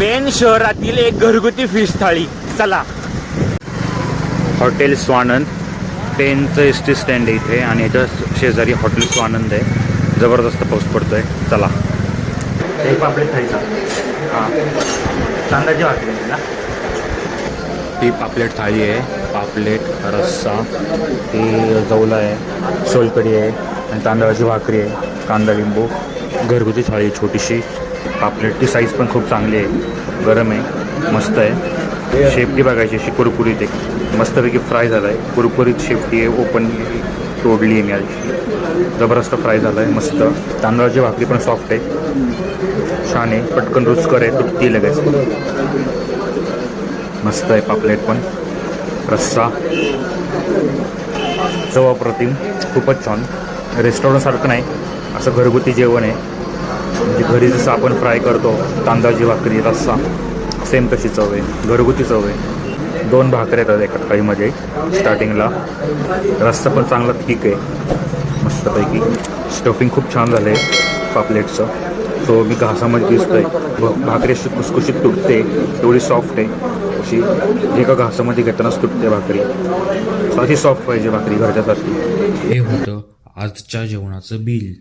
Pen शहरातील एक घरगुती फिश थाळी चला. हॉटेल स्वानंद. पेनचं एस टी स्टँड आहे इथे आणि याच्या शेजारी हॉटेल स्वानंद आहे. जबरदस्त पाऊस पडतोय. चला. एक पापलेट थाळीचा. हां. तांदळाची भाकरी आहे ना? ही पापलेट थाळी आहे. पापलेट रस्सा ही जवला आहे सोलकडी आहे आणि तांदळाची भाकरी आहे. कांदा लिंबू. घरगुती थाळी आहे छोटीशी. पापलेटची साईज पण खूप चांगली आहे. गरम आहे मस्त आहे. शेपटी बघायची अशी कुरकुरीत आहे. मस्तपैकी फ्राय झाला आहे कुरकुरीत शेपटी आहे ओपन तोडली आहे मी आज. जबरदस्त फ्राय झाला आहे मस्त. तांदळाची भाकरी पण सॉफ्ट आहे. छान आहे पटकन रुचकर आहे तुटती लगेच. मस्त आहे पापलेट पण. रस्सा. चवप्रतिम. खूपच छान. रेस्टॉरंटसारखं नाही. असं घरगुती जेवण आहे. म्हणजे घरी जसं आपण फ्राय करतो तांदळाची भाकरी रस्सा सेम तशी चव आहे. घरगुती चव आहे. दोन भाकऱ्या येतात एका थाळीमध्ये स्टार्टिंगला रस्सा पण चांगला थिक आहे. मस्तपैकी. स्टफिंग खूप छान झालं आहे पापलेटचं. सो मी घासामध्ये दिसतो भ- भाकरी अशी खुसखुशीत तुटते. एवढी सॉफ्ट आहे. अशी एका घासामध्ये घेतानाच तुटते भाकरी. अशी सॉफ्ट पाहिजे भाकरी घरच्यासाठी हे होतं. आजच्या जेवणाचं बिल